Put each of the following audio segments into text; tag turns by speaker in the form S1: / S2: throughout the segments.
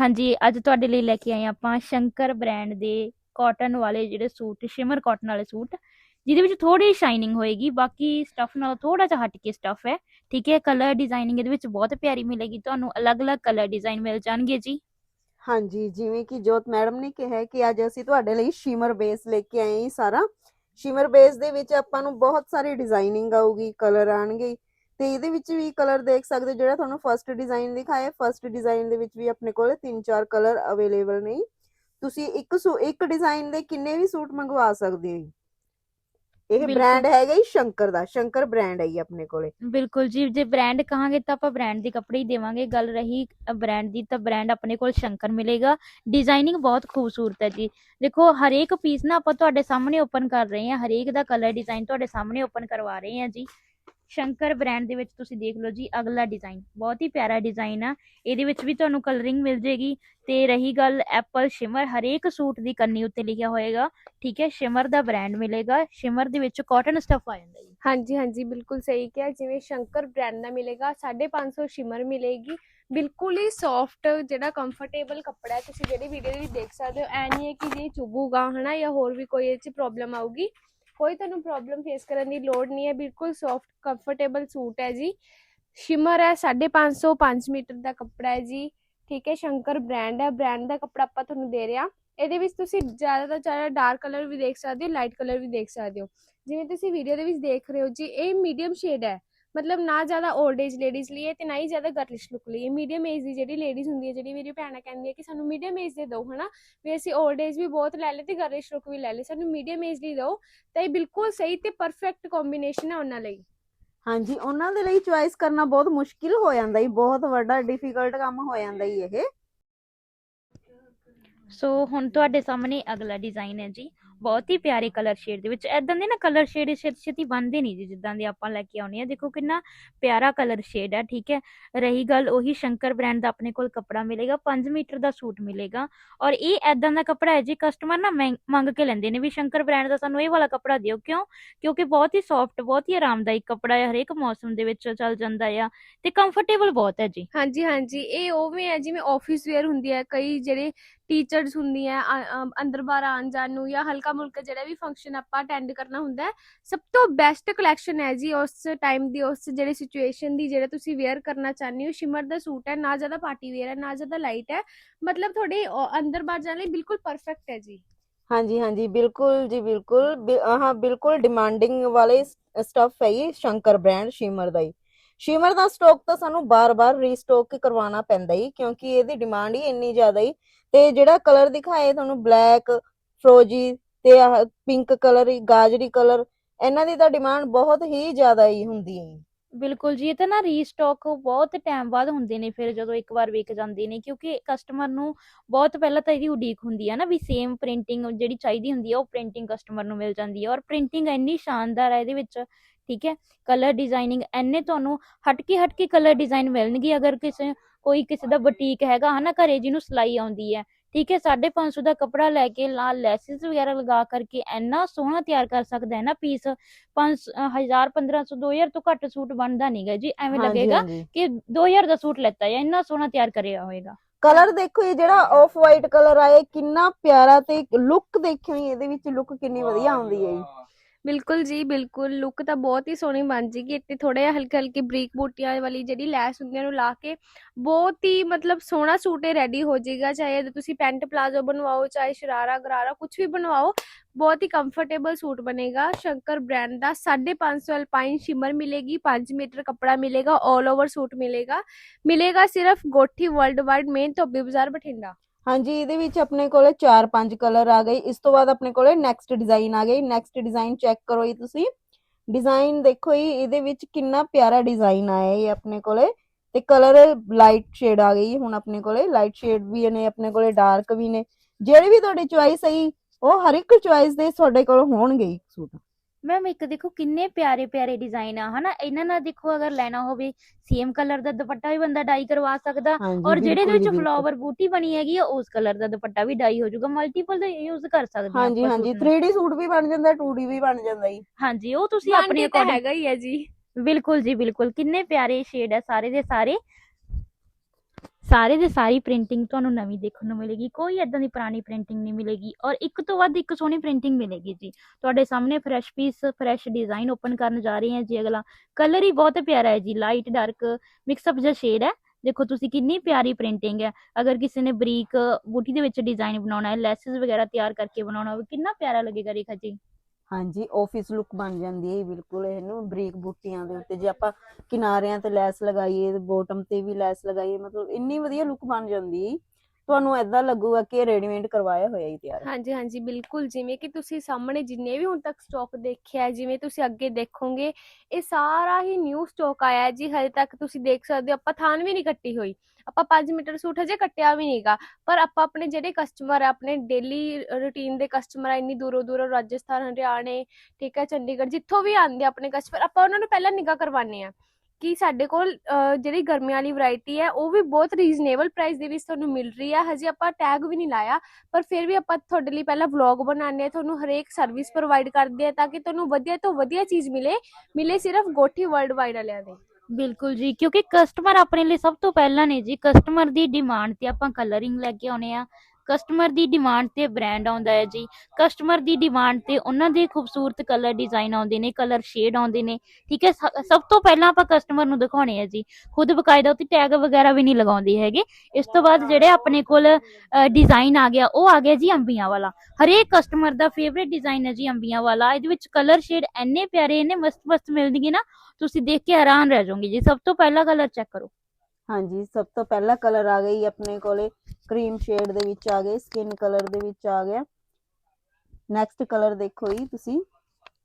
S1: ਹਾਂਜੀ, ਅੱਜ ਤੁਹਾਡੇ ਲਈ ਲੈ ਕੇ ਆਏ ਆਪਾਂ ਸ਼ੰਕਰ ਬ੍ਰਾਂਡ ਦੇ ਕਾਟਨ ਵਾਲੇ ਜਿਹੜੇ ਸੂਟ ਸ਼ਿਮਰ ਕਾਟਨ ਵਾਲੇ ਸੂਟ, ਜਿਹਦੇ ਵਿੱਚ ਥੋੜੀ ਸ਼ਾਈਨਿੰਗ ਹੋਏਗੀ, ਬਾਕੀ ਸਟਫ ਨਾਲੋਂ ਥੋੜਾ ਜਿਹਾ ਹਟ ਕੇ ਸਟਫ ਹੈ। ਠੀਕ ਹੈ ਕਲਰ ਡਿਜ਼ਾਈਨਿੰਗ ਇਹਦੇ ਵਿੱਚ ਬਹੁਤ ਪਿਆਰੀ ਮਿਲੇਗੀ, ਤੁਹਾਨੂੰ ਅਲੱਗ-ਅਲੱਗ ਕਲਰ ਡਿਜ਼ਾਈਨ ਮਿਲ ਜਾਣਗੇ ਜੀ।
S2: ਹਾਂਜੀ, ਜਿਵੇਂ ਕਿ ਜੋਤ ਮੈਡਮ ਨੇ ਕਿਹਾ ਕਿ ਅੱਜ ਅਸੀਂ ਤੁਹਾਡੇ ਲਈ ਸ਼ਿਮਰ ਬੇਸ ਲੈ ਕੇ ਆਏ ਹਾਂ ਸਾਰਾ। ਸ਼ਿਮਰ ਬੇਸ ਦੇ ਵਿੱਚ ਆਪਾਂ ਨੂੰ ਬਹੁਤ ਸਾਰੀ ਡਿਜ਼ਾਈਨਿੰਗ ਆਊਗੀ ਕਲਰ ਆਣਗੇ ਤੇ ਇਹਦੇ ਵਿੱਚ ਵੀ ਕਲਰ ਦੇਖ ਸਕਦੇ ਹੋ ਜਿਹੜਾ ਤੁਹਾਨੂੰ ਫਰਸਟ ਡਿਜ਼ਾਈਨ ਦਿਖਾਇਆ ਫਰਸਟ ਡਿਜ਼ਾਈਨ ਦੇ ਵਿੱਚ ਵੀ ਆਪਣੇ ਕੋਲ ਤਿੰਨ ਚਾਰ ਕਲਰ ਅਵੇਲੇਬਲ ਨੇ। ਤੁਸੀਂ ਇੱਕ ਇੱਕ ਡਿਜ਼ਾਈਨ ਦੇ ਕਿੰਨੇ ਵੀ ਸੂਟ ਮੰਗਵਾ ਸਕਦੇ ਹੋ ਇਹ। ਬ੍ਰਾਂਡ ਹੈਗਾ ਹੀ ਸ਼ੰਕਰ ਦਾ ਸ਼ੰਕਰ ਬ੍ਰਾਂਡ ਹੈ ਜੀ ਆਪਣੇ ਕੋਲੇ।
S1: ਬਿਲਕੁਲ ਜੀ ਜੇ ਬ੍ਰਾਂਡ ਕਹਾਂਗੇ ਤਾਂ ਆਪਾਂ ਬ੍ਰਾਂਡ ਦੇ ਕੱਪੜੇ ਹੀ ਦੇਵਾਂਗੇ ਗੱਲ ਰਹੀ ਬ੍ਰਾਂਡ ਦੀ ਤਾਂ ਬ੍ਰਾਂਡ ਆਪਣੇ ਕੋਲ ਸ਼ੰਕਰ ਮਿਲੇਗਾ। ਡਿਜ਼ਾਈਨਿੰਗ ਬਹੁਤ ਖੂਬਸੂਰਤ ਹੈ ਜੀ। ਦੇਖੋ ਹਰੇਕ ਪੀਸ ਨਾ ਆਪਾਂ ਤੁਹਾਡੇ ਸਾਹਮਣੇ ਓਪਨ ਕਰ ਰਹੇ ਹਾਂ ਹਰੇਕ ਦਾ ਕਲਰ ਡਿਜ਼ਾਈਨ ਤੁਹਾਡੇ ਸਾਹਮਣੇ ਓਪਨ ਕਰਵਾ ਰਹੇ ਹਾਂ ਜੀ। ਸ਼ੰਕਰ ਬ੍ਰਾਂਡ ਦੇ ਵਿੱਚ ਤੁਸੀਂ ਦੇਖ ਲਓ ਜੀ, ਅਗਲਾ ਡਿਜ਼ਾਈਨ ਬਹੁਤ ਹੀ ਪਿਆਰਾ ਡਿਜ਼ਾਈਨ ਆ। ਇਹਦੇ ਵਿੱਚ ਵੀ ਤੁਹਾਨੂੰ ਕਲਰਿੰਗ ਮਿਲ ਜੇਗੀ ਤੇ ਰਹੀ ਗੱਲ ਐਪਲ ਸ਼ਿਮਰ ਹਰੇਕ ਸੂਟ ਦੀ ਕੰਨੀ ਉੱਤੇ ਲਿਖਿਆ ਹੋਏਗਾ। ਠੀਕ ਹੈ ਸ਼ਿਮਰ ਦਾ ਬ੍ਰਾਂਡ ਮਿਲੇਗਾ। ਸ਼ਿਮਰ ਦੇ ਵਿੱਚ ਕਾਟਨ ਸਟਫ ਆ ਜਾਂਦਾ ਜੀ।
S3: ਹਾਂਜੀ ਹਾਂਜੀ, ਬਿਲਕੁਲ ਸਹੀ ਕਿਹਾ। ਜਿਵੇਂ ਸ਼ੰਕਰ ਬ੍ਰਾਂਡ ਦਾ ਮਿਲੇਗਾ 550 ਸ਼ਿਮਰ ਮਿਲੇਗੀ। ਬਿਲਕੁਲ ਹੀ ਸੌਫਟ ਜਿਹੜਾ ਕੰਫਰਟੇਬਲ ਕੱਪੜਾ ਹੈ, ਤੁਸੀਂ ਜਿਹੜੀ ਵੀਡੀਓ ਦੇ ਵਿੱਚ ਦੇਖ ਸਕਦੇ ਹੋ, ਐ ਨਹੀਂ ਹੈ ਕਿ ਜੇ ਚੁਭੂਗਾ, ਹਨਾ, ਜਾਂ ਹੋਰ ਵੀ ਕੋਈ ਇਹ 'ਚ ਪ੍ਰੋਬਲਮ ਆਊਗੀ। ਕੋਈ ਤੁਹਾਨੂੰ ਪ੍ਰੋਬਲਮ ਫੇਸ ਕਰਨ ਦੀ ਲੋੜ ਨਹੀਂ ਹੈ, ਬਿਲਕੁਲ ਸੌਫਟ ਕੰਫਰਟੇਬਲ ਸੂਟ ਹੈ ਜੀ। ਸ਼ਿਮਰ ਹੈ 550 5 ਮੀਟਰ ਦਾ ਕੱਪੜਾ ਹੈ ਜੀ। ਠੀਕ ਹੈ, ਸ਼ੰਕਰ ਬ੍ਰਾਂਡ ਹੈ। ਬ੍ਰਾਂਡ ਦਾ ਕੱਪੜਾ ਆਪਾਂ ਤੁਹਾਨੂੰ ਦੇ ਰਹੇ ਹਾਂ। ਇਹਦੇ ਵਿੱਚ ਤੁਸੀਂ ਜ਼ਿਆਦਾ ਤੋਂ ਜ਼ਿਆਦਾ ਡਾਰਕ ਕਲਰ ਵੀ ਦੇਖ ਸਕਦੇ ਹੋ ਲਾਈਟ ਕਲਰ ਵੀ ਦੇਖ ਸਕਦੇ ਹੋ। ਜਿਵੇਂ ਤੁਸੀਂ ਵੀਡੀਓ ਦੇ ਵਿੱਚ ਦੇਖ ਰਹੇ ਹੋ ਜੀ, ਇਹ ਮੀਡੀਅਮ ਸ਼ੇਡ ਹੈ। ਮਤਲਬ ਨਾ ਜ਼ਿਆਦਾ 올ਡ ਏਜ ਲੇਡੀਜ਼ ਲਈ ਹੈ ਤੇ ਨਾ ਹੀ ਜ਼ਿਆਦਾ ਗਰਲਿਸ਼ ਲੁੱਕ ਲਈ। ਹੈ ਮੀਡੀਅਮ ਏਜ ਦੀ ਜਿਹੜੀ ਲੇਡੀਜ਼ ਹੁੰਦੀ ਹੈ ਜਿਹੜੀ ਮੇਰੀ ਭੈਣਾਂ ਕਹਿੰਦੀ ਹੈ ਕਿ ਸਾਨੂੰ ਮੀਡੀਅਮ ਏਜ ਦੇ ਦਿਓ ਹਨਾ? ਵੀ ਅਸੀਂ 올ਡ ਏਜ ਵੀ ਬਹੁਤ ਲੈ ਲਏ ਤੇ ਗਰਲਿਸ਼ ਲੁੱਕ ਵੀ ਲੈ ਲਈ ਸਾਨੂੰ ਮੀਡੀਅਮ ਏਜ ਲਈ ਦਿਓ ਤਾਂ ਇਹ ਬਿਲਕੁਲ ਸਹੀ ਤੇ ਪਰਫੈਕਟ ਕੰਬੀਨੇਸ਼ਨ ਹੈ ਉਹਨਾਂ ਲਈ।
S2: ਹਾਂਜੀ ਉਹਨਾਂ ਦੇ ਲਈ ਚੁਆਇਸ ਕਰਨਾ ਬਹੁਤ ਮੁਸ਼ਕਿਲ ਹੋ ਜਾਂਦਾ ਹੀ ਬਹੁਤ ਵੱਡਾ ਡਿਫਿਕਲਟ ਕੰਮ ਹੋ ਜਾਂਦਾ ਹੀ ਇਹ।
S1: ਸੋ ਹੁਣ ਤੁਹਾਡੇ ਸਾਹਮਣੇ ਅਗਲਾ ਡਿਜ਼ਾਈਨ ਹੈ ਜੀ। ਬਹੁਤ ਹੀ ਪਿਆਰੇ ਕਲਰ ਸ਼ੇਡ ਦੇ ਵਿੱਚ। ਐਦਾਂ ਦੇ ਨਾ ਕਲਰ ਸ਼ੇਡ ਛੇਤੀ ਬਣਦੇ ਨਹੀਂ ਜੀ, ਜਿੱਦਾਂ ਦੇ ਆਪਾਂ ਲੈ ਕੇ ਆਉਣੇ ਆ ਦੇਖੋ ਕਿੰਨਾ ਪਿਆਰਾ ਕਲਰ ਸ਼ੇਡ ਹੈ ਠੀਕ ਹੈ। ਰਹੀ ਗੱਲ ਉਹੀ ਸ਼ੰਕਰ ਬ੍ਰਾਂਡ ਦਾ ਆਪਣੇ ਕੋਲ ਕੱਪੜਾ ਮਿਲੇਗਾ 5 ਮੀਟਰ ਦਾ ਸੂਟ ਮਿਲੇਗਾ। ਔਰ ਇਹ ਐਦਾਂ ਦਾ ਕੱਪੜਾ ਹੈ ਜੀ ਕਸਟਮਰ ਨਾ ਮੰਗ- ਕੇ ਲੈਂਦੇ ਨੇ ਵੀ ਸ਼ੰਕਰ ਬ੍ਰਾਂਡ ਦਾ ਸਾਨੂੰ ਇਹ ਵਾਲਾ ਕੱਪੜਾ ਦਿਓ। ਕਿਉਂ? ਕਿਉਂਕਿ ਬਹੁਤ ਹੀ ਸੌਫਟ ਬਹੁਤ ਹੀ ਆਰਾਮਦਾਇਕ ਕੱਪੜਾ ਹੈ, ਹਰੇਕ ਮੌਸਮ ਦੇ ਵਿੱਚ ਚੱਲ ਜਾਂਦਾ ਆ ਤੇ ਕੰਫਰਟੇਬਲ ਬਹੁਤ ਹੈ ਜੀ।
S3: ਹਾਂਜੀ ਹਾਂਜੀ। ਇਹ ਉਵੇਂ ਹੈ, ਜਿਵੇਂ ਆਫਿਸ ਵੇਅਰ ਹੁੰਦੀ ਹੈ, ਕਈ ਜਿਹੜੇ ਟੀਚਰਸ ਹੁੰਦੀਆਂ ਅੰਦਰ ਬਾਹਰ ਆਉਣ ਜਾਣ ਨੂੰ ਜਾਂ ਹਲਕਾ ਮੁਲਕਾ ਜਿਹੜਾ ਵੀ ਫੰਕਸ਼ਨ ਆਪਾਂ ਅਟੈਂਡ ਕਰਨਾ ਹੁੰਦਾ ਹੈ, ਸਭ ਤੋਂ ਬੈਸਟ ਕਲੈਕਸ਼ਨ ਹੈ ਜੀ ਉਸ ਟਾਈਮ ਦੀ, ਉਸ ਜਿਹੜੀ ਸਿਚੁਏਸ਼ਨ ਦੀ ਜਿਹੜਾ ਤੁਸੀਂ ਵੇਅਰ ਕਰਨਾ ਚਾਹੁੰਦੇ ਹੋ। ਸ਼ਿਮਰ ਦਾ ਸੂਟ ਹੈ, ਨਾ ਜ਼ਿਆਦਾ ਪਾਰਟੀ ਵੇਅਰ ਹੈ, ਨਾ ਜ਼ਿਆਦਾ ਲਾਈਟ ਹੈ। ਮਤਲਬ ਤੁਹਾਡੇ ਅੰਦਰ ਬਾਹਰ ਜਾਣ ਲਈ ਬਿਲਕੁਲ ਪਰਫੈਕਟ ਹੈ ਜੀ।
S2: ਹਾਂਜੀ ਹਾਂਜੀ, ਬਿਲਕੁਲ ਜੀ, ਬਿਲਕੁਲ। ਹਾਂ, ਬਿਲਕੁਲ ਡਿਮਾਂਡਿੰਗ ਵਾਲੇ ਸਟਫ ਹੈ ਇਹ, ਸ਼ੰਕਰ ਬ੍ਰਾਂਡ ਸ਼ਿਮਰ ਦਾ ਹੀ। ਸ਼ਿਮਰ ਦਾ ਸਟਾਕ ਤਾਂ ਸਾਨੂੰ ਬਾਰ-ਬਾਰ ਰੀਸਟਾਕ ਕਰਵਾਉਣਾ ਪੈਂਦਾ ਹੀ ਕਿਉਂਕਿ ਇਹਦੀ ਡਿਮਾਂਡ ਹੀ ਇੰਨੀ ਜ਼ਿਆਦਾ ਹੀ ਤੇ ਜਿਹੜਾ ਕਲਰ ਦਿਖਾਏ ਤੁਹਾਨੂੰ ਬਲੈਕ ਫਰੋਜੀ ਤੇ ਪਿੰਕ ਕਲਰ ਗਾਜਰੀ ਕਲਰ ਇਹਨਾਂ ਦੀ ਤਾਂ ਡਿਮਾਂਡ ਬਹੁਤ ਹੀ ਜ਼ਿਆਦਾ ਹੀ ਹੁੰਦੀ ਹੈ
S1: ਬਿਲਕੁਲ ਜੀ, ਇਹ ਤਾਂ ਨਾ ਰੀਸਟਾਕ ਬਹੁਤ ਟਾਈਮ ਬਾਅਦ ਹੁੰਦੇ ਨੇ ਫਿਰ ਜਦੋਂ ਇੱਕ ਵਾਰ ਵਿਕ ਜਾਂਦੇ ਨੇ, ਕਿਉਂਕਿ ਕਸਟਮਰ ਨੂੰ ਬਹੁਤ ਪਹਿਲਾਂ ਤਾਂ ਇਹਦੀ ਉਡੀਕ ਹੁੰਦੀ ਹੈ ਨਾ ਵੀ ਸੇਮ ਪ੍ਰਿੰਟਿੰਗ ਜਿਹੜੀ ਚਾਹੀਦੀ ਹੁੰਦੀ ਆ, ਉਹ ਪ੍ਰਿੰਟਿੰਗ ਕਸਟਮਰ ਨੂੰ ਮਿਲ ਜਾਂਦੀ ਹੈ ਔਰ ਪ੍ਰਿੰਟਿੰਗ ਇੰਨੀ ਸ਼ਾਨਦਾਰ ਹੈ ਇਹਦੇ ਵਿੱਚ, ਠੀਕ ਹੈ ਕਲਰ ਡਿਜ਼ਾਈਨਿੰਗ ਐਨੇ ਤੁਹਾਨੂੰ ਹਟਕੇ ਹਟਕੇ ਕਲਰ ਡਿਜ਼ਾਈਨ ਮਿਲਣਗੇ, ਅਗਰ ਕਿਸੇ ਕੋਈ ਕਿਸੇ ਦਾ ਬੁਟੀਕ ਹੈਗਾ ਹਨਾ ਘਰੇ ਜਿਹਨੂੰ ਸਿਲਾਈ ਆਉਂਦੀ ਹੈ। ਠੀਕ ਹੈ 550 ਦਾ ਕੱਪੜਾ ਲੈ ਕੇ ਨਾਲ ਲੈਸਿਸ ਵਗੈਰਾ ਲਗਾ ਕਰਕੇ ਇੰਨਾ ਸੋਹਣਾ ਤਿਆਰ ਕਰ ਸਕਦਾ ਹੈ ਨਾ ਪੀਸ। 5000 1500 2000 ਤੋਂ ਘੱਟ ਸੂਟ ਬਣਦਾ ਨਹੀਂਗਾ ਜੀ। ਐਵੇਂ ਲੱਗੇਗਾ ਕਿ 2000 ਦਾ ਸੂਟ ਲੈਤਾ ਹੈ ਇੰਨਾ ਸੋਹਣਾ ਤਿਆਰ ਕਰਿਆ ਹੋਏਗਾ।
S2: ਕਲਰ ਦੇਖੋ ਇਹ ਜਿਹੜਾ ਆਫ ਵਾਈਟ ਕਲਰ ਆਇਆ ਕਿੰਨਾ ਪਿਆਰਾ ਤੇ ਲੁੱਕ ਦੇਖਿਓ ਜੀ, ਇਹਦੇ ਵਿੱਚ ਲੁੱਕ ਕਿੰਨੀ ਵਧੀਆ ਆਉਂਦੀ ਹੈ ਜੀ।
S3: ਬਿਲਕੁਲ ਜੀ, ਬਿਲਕੁਲ। ਲੁੱਕ ਤਾਂ ਬਹੁਤ ਹੀ ਸੋਹਣੀ ਬਣ ਜੇਗੀ। ਇੱਥੇ ਥੋੜਾ ਜਿਹਾ ਹਲਕੀ ਹਲਕੀ ਬਰੀਕ ਬੂਟੀਆਂ ਵਾਲੀ ਜਿਹੜੀ ਲੈਸ ਹੁੰਦੀ ਹੈ ਉਹਨੂੰ ਲਾ ਕੇ ਬਹੁਤ ਹੀ ਮਤਲਬ ਸੋਹਣਾ ਸੂਟ ਇਹ ਰੈਡੀ ਹੋ ਜਾਏਗਾ ਚਾਹੇ ਤੁਸੀਂ ਪੈਂਟ ਪਲਾਜ਼ੋ ਬਣਵਾਓ, ਚਾਹੇ ਸ਼ਰਾਰਾ, ਗਰਾਰਾ ਕੁਝ ਵੀ ਬਣਵਾਓ, ਬਹੁਤ ਹੀ ਕੰਫਰਟੇਬਲ ਸੂਟ ਬਣੇਗਾ। ਸ਼ੰਕਰ ਬ੍ਰਾਂਡ ਦਾ 550 ਅਲਪਾਈਨ ਸ਼ਿਮਰ ਮਿਲੇਗੀ 5 ਮੀਟਰ ਕੱਪੜਾ ਮਿਲੇਗਾ 올 ਓਵਰ ਸੂਟ ਮਿਲੇਗਾ। ਮਿਲੇਗਾ ਸਿਰਫ Gothi world wide main Dhobi Bazaar Bathinda.
S2: ਹਾਂਜੀ, ਇਹਦੇ ਵਿੱਚ ਆਪਣੇ ਕੋਲੇ 4-5 ਕਲਰ ਆ ਗਏ। ਇਸ ਤੋਂ ਬਾਅਦ ਆਪਣੇ ਕੋਲੇ ਨੈਕਸਟ ਡਿਜ਼ਾਈਨ ਆ ਗਈ। ਨੈਕਸਟ ਡਿਜ਼ਾਈਨ ਚੈੱਕ ਕਰੋ ਜੀ ਤੁਸੀਂ। ਡਿਜ਼ਾਈਨ ਦੇਖੋ ਜੀ, ਇਹਦੇ ਵਿੱਚ ਕਿੰਨਾ ਪਿਆਰਾ ਡਿਜ਼ਾਈਨ ਆਇਆ ਇਹ ਆਪਣੇ ਕੋਲੇ। ਤੇ ਕਲਰ ਲਾਈਟ ਸ਼ੇਡ ਆ ਗਈ ਹੁਣ ਆਪਣੇ ਕੋਲੇ। ਲਾਈਟ ਸ਼ੇਡ ਵੀ ਨੇ ਆਪਣੇ ਕੋਲੇ ਡਾਰਕ ਵੀ ਨੇ। ਜਿਹੜੀ ਵੀ ਤੁਹਾਡੀ ਚੁਆਇਸ ਹੈ ਉਹ ਹਰ ਇੱਕ ਚੁਆਇਸ ਦੇ ਤੁਹਾਡੇ ਕੋਲ ਹੋਣਗੇ ਸੂਟ।
S1: ਮੈਮ ਇੱਕ ਦੇਖੋ ਕਿੰਨੇ ਪਿਆਰੇ ਪਿਆਰੇ ਡਿਜ਼ਾਈਨ ਆ ਹਨਾ? ਇਹਨਾਂ ਨਾਲ ਦੇਖੋ ਅਗਰ ਲੈਣਾ ਹੋਵੇ ਸੇਮ ਕਲਰ ਦਾ ਦੁਪੱਟਾ ਵੀ ਬੰਦਾ ਡਾਈ ਕਰਵਾ ਸਕਦਾ
S2: ਹਾਂਜੀ
S1: ਔਰ ਜਿਹੜੇ ਦੇ
S2: ਬਿਲਕੁਲ ਜੀ,
S1: ਵਿੱਚ
S2: ਬਿਲਕੁਲ।
S1: ਫਲਾਵਰ ਬੂਟੀ ਬਣੀ ਹੈਗੀ ਆ ਉਸ ਕਲਰ ਦਾ ਦੁਪੱਟਾ ਵੀ ਡਾਈ ਹੋ ਜਾਊਗਾ। ਮਲਟੀਪਲ ਦਾ ਯੂਜ਼ ਕਰ ਸਕਦੇ ਹਾਂ
S2: ਹਾਂਜੀ
S1: ਆਪਾਂ
S2: ਹਾਂਜੀ।
S1: ਸੂਟ ਨੂੰ।
S2: 3D ਸੂਟ ਵੀ ਬਣ ਜਾਂਦਾ 2D ਵੀ ਬਣ ਜਾਂਦਾ ਜੀ।
S1: ਹਾਂਜੀ ਉਹ ਤੁਸੀਂ
S3: ਆਪਣੀ
S1: ਆਪਣੇ
S3: ਤਾਂ
S1: ਅਕੋਰਡਿੰਗ
S3: ਹੈਗਾ ਹੀ ਹੈ ਜੀ।
S1: ਬਿਲਕੁਲ ਜੀ ਬਿਲਕੁਲ। ਕਿੰਨੇ ਪਿਆਰੇ ਸ਼ੇਡ ਹੈ ਸਾਰੇ ਦੇ ਸਾਰੇ। ਸਾਰੇ ਦੇ ਸਾਰੀ ਪ੍ਰਿੰਟਿੰਗ ਤੁਹਾਨੂੰ ਨਵੀਂ ਦੇਖਣ ਨੂੰ ਮਿਲੇਗੀ, ਕੋਈ ਐਦਾਂ ਦੀ ਪੁਰਾਣੀ ਪ੍ਰਿੰਟਿੰਗ ਨਹੀਂ ਮਿਲੇਗੀ ਔਰ ਇੱਕ ਤੋਂ ਵੱਧ ਇੱਕ ਸੋਹਣੀ ਪ੍ਰਿੰਟਿੰਗ ਮਿਲੇਗੀ ਜੀ। ਤੁਹਾਡੇ ਸਾਹਮਣੇ fresh piece fresh design open ਕਰਨ ਜਾ ਰਹੇ ਹਾਂ ਜੀ ਅਗਲਾ। ਕਲਰ ਹੀ ਬਹੁਤ ਪਿਆਰਾ ਹੈ ਜੀ ਲਾਈਟ ਡਾਰਕ ਮਿਕਸ ਅਪ ਜਿਹਾ ਸ਼ੇਡ ਹੈ। ਦੇਖੋ ਤੁਸੀਂ ਕਿੰਨੀ ਪਿਆਰੀ ਪ੍ਰਿੰਟਿੰਗ ਹੈ। ਅਗਰ ਕਿਸੇ ਨੇ ਬਰੀਕ ਬੂਟੀ ਦੇ ਵਿੱਚ ਡਿਜ਼ਾਈਨ ਬਣਾਉਣਾ ਹੈ, ਲੈਸਸ ਵਗੈਰਾ ਤਿਆਰ ਕਰਕੇ ਬਣਾਉਣਾ ਹੋਵੇ, ਕਿੰਨਾ ਪਿਆਰਾ ਲੱਗੇਗਾ ਰੇਖਾ ਜੀ।
S2: ਹਾਂਜੀ ਆਫਿਸ ਲੁੱਕ ਬਣ ਜਾਂਦੀ ਹੈ ਬਿਲਕੁਲ ਇਹਨੂੰ ਬਰੀਕ ਬੂਟੀਆਂ ਦੇ ਉੱਤੇ। ਜੇ ਆਪਾਂ ਕਿਨਾਰਿਆਂ ਤੇ ਲੈਸ ਲਗਾਈਏ ਬੋਟਮ ਤੇ ਵੀ ਲੈਸ ਲਗਾਈਏ, ਮਤਲਬ ਇੰਨੀ ਵਧੀਆ ਲੁੱਕ ਬਣ ਜਾਂਦੀ ਤੁਹਾਨੂੰ ਐਦਾਂ ਲੱਗੂਗਾ ਕਿ ਰੈਡੀਮੇਡ ਕਰਵਾਇਆ ਹੋਇਆ ਹੀ ਤਿਆਰ ਹੈ।
S3: ਹਾਂਜੀ ਹਾਂਜੀ ਬਿਲਕੁਲ। ਜਿਵੇਂ ਕਿ ਤੁਸੀਂ ਸਾਹਮਣੇ ਜਿੰਨੇ ਵੀ ਹੁਣ ਤੱਕ ਸਟਾਕ ਦੇਖਿਆ ਹੈ, ਜਿਵੇਂ ਤੁਸੀਂ ਅੱਗੇ ਦੇਖੋਗੇ ਇਹ ਸਾਰਾ ਹੀ ਨਿਊ ਸਟਾਕ ਆਇਆ ਹੈ ਜੀ। ਹਜੇ ਤੱਕ ਤੁਸੀਂ ਦੇਖ ਸਕਦੇ ਹੋ ਆਪਾਂ ਥਾਨ ਵੀ ਨਹੀਂ ਕੱਟੀ ਹੋਈ। ਆਪਾਂ 5 ਮੀਟਰ ਸੂਟ ਹਜੇ ਕੱਟਿਆ ਵੀ ਨਹੀਂਗਾ। ਪਰ ਆਪਾਂ ਆਪਣੇ ਜਿਹੜੇ ਕਸਟਮਰ ਆ ਆਪਣੇ ਡੇਲੀ ਰੂਟੀਨ ਦੇ ਕਸਟਮਰ ਆ ਇੰਨੀ ਦੂਰੋਂ ਦੂਰੋਂ ਰਾਜਸਥਾਨ ਹਰਿਆਣੇ ਠੀਕ ਹੈ ਚੰਡੀਗੜ੍ਹ ਜਿੱਥੋਂ ਵੀ ਆਉਂਦੇ ਆ ਆਪਣੇ ਕਸਟਮਰ ਆਪਾਂ ਉਹਨਾਂ ਨੂੰ ਪਹਿਲਾਂ ਨਿਗਾਹ ਕਰਵਾਉਂਦੇ ਆ ਕਿ ਸਾਡੇ ਕੋਲ ਜਿਹੜੀ ਗਰਮੀਆਂ ਵਾਲੀ ਵੈਰਾਈਟੀ ਹੈ, ਉਹ ਵੀ ਬਹੁਤ ਰੀਜ਼ਨੇਬਲ ਪ੍ਰਾਈਸ ਦੇ ਵਿੱਚ ਤੁਹਾਨੂੰ ਮਿਲ ਰਹੀ ਹੈ ਹਜੇ ਆਪਾਂ ਟੈਗ ਵੀ ਨਹੀਂ ਲਾਇਆ, ਪਰ ਫਿਰ ਵੀ ਆਪਾਂ ਤੁਹਾਡੇ ਲਈ ਪਹਿਲਾਂ ਵਲੌਗ ਬਣਾਉਂਦੇ ਆ ਤੁਹਾਨੂੰ ਹਰੇਕ ਸਰਵਿਸ ਪ੍ਰੋਵਾਈਡ ਕਰਦੇ ਆ ਤਾਂ ਕਿ ਤੁਹਾਨੂੰ ਵਧੀਆ ਤੋਂ ਵਧੀਆ ਚੀਜ਼ ਮਿਲੇ। ਮਿਲੇ ਸਿਰਫ ਗੋਠੀ ਵਰਲਡ ਵਾਈਡ ਵਾਲਿਆਂ ਦੇ।
S1: ਬਿਲਕੁਲ ਜੀ, ਕਿਉਂਕਿ ਕਸਟਮਰ ਆਪਣੇ ਲਈ ਸਭ ਤੋਂ ਪਹਿਲਾਂ ਨੇ ਜੀ ਕਸਟਮਰ ਦੀ ਡਿਮਾਂਡ ਤੇ ਆਪਾਂ ਕਲਰਿੰਗ ਲੈ ਕੇ ਆਉਨੇ ਆ ਕਸਟਮਰ ਦੀ ਡਿਮਾਂਡ ਤੇ ਬ੍ਰਾਂਡ ਆਉਂਦਾ ਹੈ ਜੀ। ਕਸਟਮਰ ਦੀ ਡਿਮਾਂਡ ਤੇ ਉਹਨਾਂ ਦੇ ਖੂਬਸੂਰਤ ਕਲਰ ਡਿਜ਼ਾਈਨ ਆਉਂਦੇ ਨੇ ਕਲਰ ਸ਼ੇਡ ਆਉਂਦੇ ਨੇ। ਠੀਕ ਹੈ ਸਭ ਤੋਂ ਪਹਿਲਾਂ ਆਪਾਂ ਕਸਟਮਰ ਨੂੰ ਦਿਖਾਉਣੇ ਆ ਜੀ। ਖੁਦ ਬਕਾਇਦਾ ਉੱਤੇ ਟੈਗ ਵਗੈਰਾ ਵੀ ਨਹੀਂ ਲਗਾਉਂਦੇ ਹੈਗੇ। ਇਸ ਤੋਂ ਬਾਅਦ ਜਿਹੜੇ ਆਪਣੇ ਕੋਲ ਡਿਜ਼ਾਈਨ ਆ ਗਿਆ, ਉਹ ਆ ਗਿਆ ਜੀ ਅੰਬੀਆਂ ਵਾਲਾ। ਹਰੇਕ ਕਸਟਮਰ ਦਾ ਫੇਵਰੇਟ ਡਿਜ਼ਾਈਨ ਹੈ ਜੀ ਅੰਬੀਆਂ ਵਾਲਾ। ਇਹਦੇ ਵਿੱਚ ਕਲਰ ਸ਼ੇਡ ਇੰਨੇ ਪਿਆਰੇ, ਇੰਨੇ ਮਸਤ ਮਸਤ ਮਿਲਣਗੇ ਨਾ, ਤੁਸੀਂ ਦੇਖ ਕੇ ਹੈਰਾਨ ਰਹਿ ਜਾਓਗੇ ਜੀ। ਸਭ ਤੋਂ ਪਹਿਲਾ ਕਲਰ ਚੈੱਕ ਕਰੋ।
S2: ਹਾਂਜੀ ਸਭ ਤੋਂ ਪਹਿਲਾ ਕਲਰ ਆ ਗਈ ਆਪਣੇ ਕੋਲੇ ਕਰੀਮ ਸ਼ੇਡ ਦੇ ਵਿੱਚ ਆ ਗਏ ਸਕਿਨ ਕਲਰ ਦੇ ਵਿੱਚ ਆ ਗਿਆ। ਨੈਕਸਟ ਕਲਰ ਦੇਖੋ ਜੀ ਤੁਸੀਂ।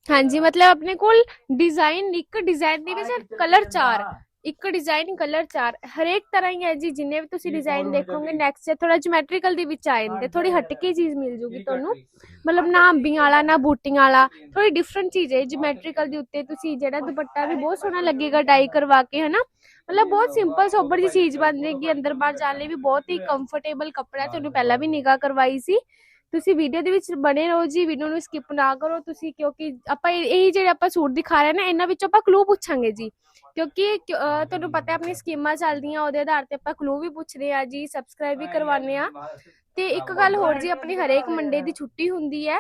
S3: ਹਾਂਜੀ ਮਤਲਬ ਆਪਣੇ ਕੋਲ ਡਿਜ਼ਾਈਨ ਇੱਕ ਡਿਜ਼ਾਈਨ ਦੇ ਵਿੱਚ ਕਲਰ ਚਾਰ। ਇੱਕ ਡਿਜ਼ਾਈਨ ਕਲਰ ਚਾਰ ਹਰੇਕ ਤਰ੍ਹਾਂ ਹੀ ਹੈ ਜੀ ਜਿੰਨੇ ਵੀ ਤੁਸੀਂ ਡਿਜ਼ਾਈਨ ਦੇਖੋਗੇ ਨੈਕਸਟ ਥੋੜਾ ਜਿਓਮੈਟ੍ਰੀਕਲ ਦੇ ਵਿੱਚ ਆ ਜਾਂਦੇ ਥੋੜੀ ਹਟਕੇ ਚੀਜ਼ ਮਿਲ ਜੂਗੀ ਤੁਹਾਨੂੰ। ਮਤਲਬ ਨਾ ਅੰਬੀਆਂ ਵਾਲਾ ਨਾ ਬੂਟੀਆਂ ਵਾਲਾ ਥੋੜੀ ਡਿਫਰੈਂਟ ਚੀਜ਼ ਹੈ। ਜਿਓਮੈਟ੍ਰੀਕਲ ਦੇ ਉੱਤੇ ਤੁਸੀਂ ਜਿਹੜਾ ਦੁਪੱਟਾ ਵੀ ਬਹੁਤ ਸੋਹਣਾ ਲੱਗੇਗਾ ਡਾਈ ਕਰਵਾ ਕੇ ਹਨਾ? ਮਤਲਬ ਬਹੁਤ ਸਿੰਪਲ ਸੋਬਰ ਜੀ ਚੀਜ਼ ਬਣ ਜਾਏਗੀ ਅੰਦਰ ਬਾਹਰ ਜਾਣ ਲਈ ਵੀ ਬਹੁਤ ਹੀ ਕੰਫਰਟੇਬਲ ਕੱਪੜਾ ਹੈ। ਤੁਹਾਨੂੰ ਪਹਿਲਾਂ ਵੀ ਨਿਗਾਹ ਕਰਵਾਈ ਸੀ। ਤੁਸੀਂ ਵੀਡੀਓ ਦੇ ਵਿੱਚ ਬਣੇ ਰਹੋ ਜੀ ਵੀਡੀਓ ਨੂੰ ਸਕਿਪ ਨਾ ਕਰੋ ਤੁਸੀਂ, ਕਿਉਂਕਿ ਆਪਾਂ ਇਹ ਜਿਹੜੇ ਆਪਾਂ ਸੂਟ ਦਿਖਾ ਰਹੇ ਨਾ, ਇਹਨਾਂ ਵਿੱਚੋਂ ਆਪਾਂ ਕਲੂ ਪੁੱਛਾਂਗੇ ਜੀ। ਕਿਉਂਕਿ ਤੁਹਾਨੂੰ ਪਤਾ ਆਪਣੀ ਸਕੀਮਾਂ ਚੱਲਦੀਆਂ, ਉਹਦੇ ਆਧਾਰ ਤੇ ਆਪਾਂ ਕਲੂ ਵੀ ਪੁੱਛਦੇ ਆ ਜੀ ਸਬਸਕ੍ਰਾਈਬ ਵੀ ਕਰਵਾਉਂਦੇ ਆ ਤੇ ਇੱਕ ਗੱਲ ਹੋਰ ਜੀ, ਆਪਣੀ ਹਰੇਕ ਮੰਡੇ ਦੀ ਛੁੱਟੀ ਹੁੰਦੀ ਹੈ।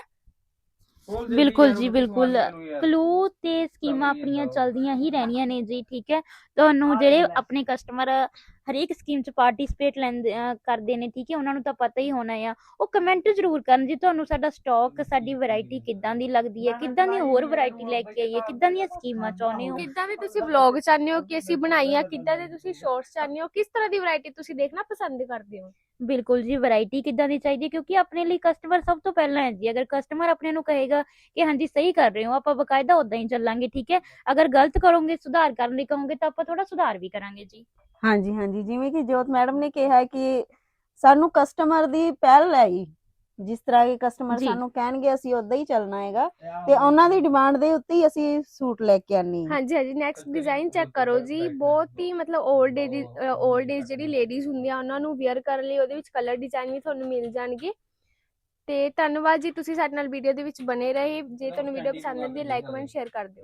S1: ਬਿਲਕੁਲ ਜੀ, ਬਿਲਕੁਲ। ਕਲੂ ਤੇ ਸਕੀਮਾਂ ਆਪਣੀਆਂ ਚੱਲਦੀਆਂ ਹੀ ਰਹਿਣੀਆਂ ਨੇ ਜੀ, ਠੀਕ ਹੈ। ਤੁਹਾਨੂੰ ਜਿਹੜੇ ਆਪਣੇ ਕਸਟਮਰ ਹਰੇਕ ਸਕੀਮ 'ਚ ਪਾਰਟਿਸਿਪੇਟ ਲੈਂਦੇ ਕਰਦੇ ਨੇ ਠੀਕ ਹੈ ਉਹਨਾਂ ਨੂੰ ਤਾਂ ਪਤਾ ਹੀ ਹੋਣਾ ਆ। ਉਹ ਕਮੈਂਟ ਜ਼ਰੂਰ ਕਰਨ ਜੀ ਤੁਹਾਨੂੰ ਸਾਡਾ ਸਟਾਕ ਸਾਡੀ ਵੈਰਾਈਟੀ ਕਿੱਦਾਂ ਦੀ ਲੱਗਦੀ ਹੈ ਕਿੱਦਾਂ ਦੀ ਹੋਰ ਵੈਰਾਈਟੀ ਲੈ ਕੇ ਆਈਏ ਕਿੱਦਾਂ ਦੀਆਂ ਸਕੀਮਾਂ ਚਾਹੁੰਦੇ ਹੋ?
S3: ਕਿੱਦਾਂ ਦੇ ਤੁਸੀਂ ਵਲੌਗ ਚਾਹੁੰਦੇ ਹੋ ਕਿ ਅਸੀਂ ਬਣਾਈਆਂ ਕਿੱਦਾਂ ਦੇ ਤੁਸੀਂ ਸ਼ਾਰਟਸ ਚਾਹੁੰਦੇ ਹੋ ਕਿਸ ਤਰ੍ਹਾਂ ਦੀ ਵੈਰਾਈਟੀ ਤੁਸੀਂ ਦੇਖਣਾ ਪਸੰਦ ਕਰਦੇ ਹੋ?
S1: ਬਿਲਕੁਲ ਜੀ ਵੈਰਾਈਟੀ ਕਿੱਦਾਂ ਦੀ ਚਾਹੀਦੀ ਹੈ? ਕਿਉਂਕਿ ਆਪਣੇ ਲਈ ਕਸਟਮਰ ਸਭ ਤੋਂ ਪਹਿਲਾਂ ਹੈ ਜੀ। ਅਗਰ ਕਸਟਮਰ ਆਪਣੇ ਨੂੰ ਕਹੇਗਾ ਕਿ ਹਾਂਜੀ, ਸਹੀ ਕਰ ਰਹੇ ਹੋ, ਆਪਾਂ ਬਕਾਇਦਾ ਉਦਾਂ ਹੀ ਚੱਲਾਂਗੇ, ਠੀਕ ਹੈ? ਅਗਰ ਗਲਤ ਕਰੋਗੇ, ਸੁਧਾਰ ਕਰਨ ਲਈ ਕਹੋਗੇ, ਤਾਂ ਆਪਾਂ ਥੋੜਾ ਸੁਧਾਰ ਵੀ ਕਰਾਂਗੇ ਜੀ।
S2: ਹਾਂਜੀ ਹਾਂਜੀ। ਜਿਵੇਂ ਕਿ ਜੋਤ ਮੈਡਮ ਨੇ ਕਿਹਾ ਕਿ ਸਾਨੂੰ ਕਸਟਮਰ ਦੀ ਪਹਿਲ ਹੈ ਜੀ। ਜਿਸ ਤਰ੍ਹਾਂ ਕਿ ਕਸਟਮਰ
S1: ਜੀ।
S2: ਸਾਨੂੰ ਕਹਿਣਗੇ ਅਸੀਂ ਉਦਾਂ ਹੀ ਚੱਲਣਾ ਹੈਗਾ। ਤੇ ਉਹਨਾਂ ਦੀ ਡਿਮਾਂਡ ਦੇ ਉੱਤੇ ਹੀ ਅਸੀਂ ਸੂਟ ਲੈ ਕੇ ਆਨੀ ਹਾਂ।
S3: ਹਾਂਜੀ ਹਾਂਜੀ ਨੈਕਸਟ ਡਿਜ਼ਾਈਨ ਚੈੱਕ ਕਰੋ ਜੀ। ਬਹੁਤ ਹੀ ਮਤਲਬ 올ਡ ਏਜ 올ਡ ਏਜ ਜਿਹੜੀ ਲੇਡੀਜ਼ ਹੁੰਦੀਆਂ ਉਹਨਾਂ ਨੂੰ ਵੇਅਰ ਕਰਨ ਲਈ ਉਹਦੇ ਵਿੱਚ ਕਲਰ ਡਿਜ਼ਾਈਨ ਵੀ ਤੁਹਾਨੂੰ ਮਿਲ ਜਾਣਗੇ। ਤੇ ਧੰਨਵਾਦ ਜੀ ਤੁਸੀਂ ਸਾਡੇ ਨਾਲ ਵੀਡੀਓ ਦੇ ਵਿੱਚ ਬਣੇ ਰਹੇ। ਜੇ ਤੁਹਾਨੂੰ ਵੀਡੀਓ ਪਸੰਦ ਆਉਂਦੀ ਹੈ ਲਾਈਕ ਕਮੈਂਟ ਸ਼ੇਅਰ ਕਰ ਦਿਓ।